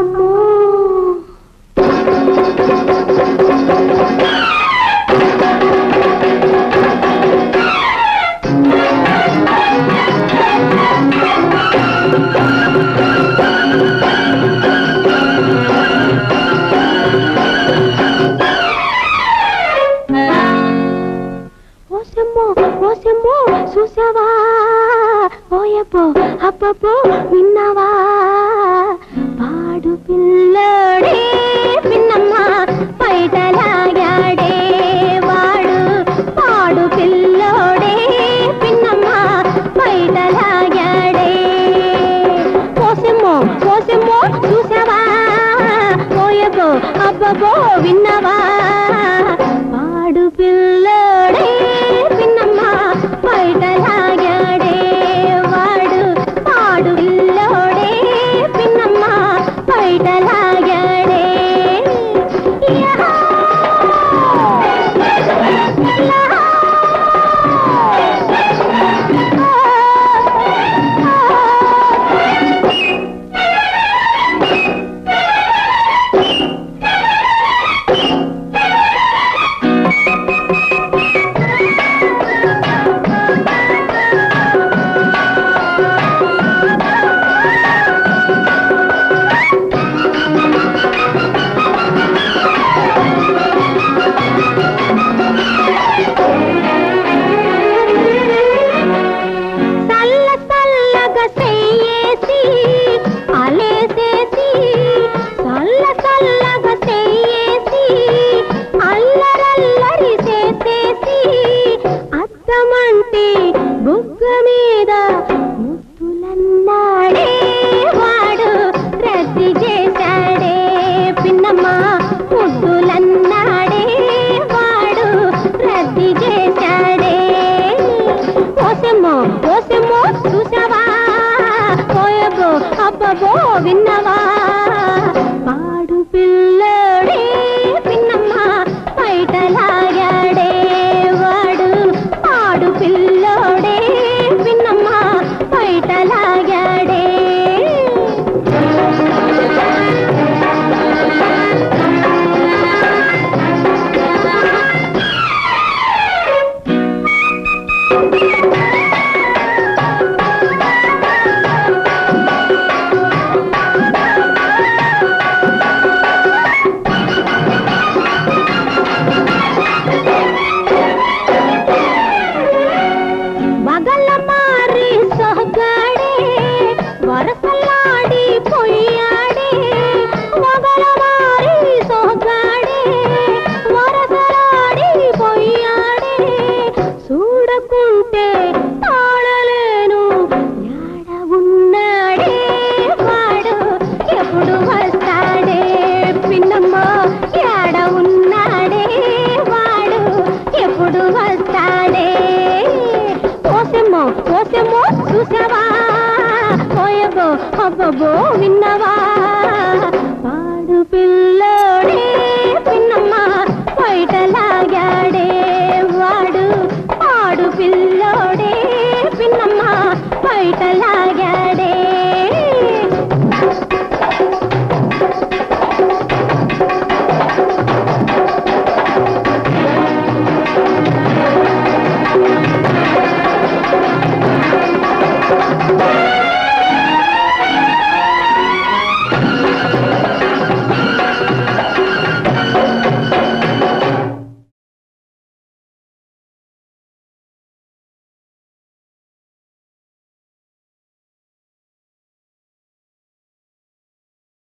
అమ్మో. కోసమో చూసావా? ఓయపో అప్పపో విన్నావా? పిల్లడే పిన్నమ్మ బయటలాగాడే వాడు. పాడు పిల్లోడే పిన్నమ్మ బయటలాగాడే కోసమో కోసమో చూసావా? పోయబో అబ్బబో విన్నా 吗？చూసావా ఓయబో అబ్బబో విన్నవా?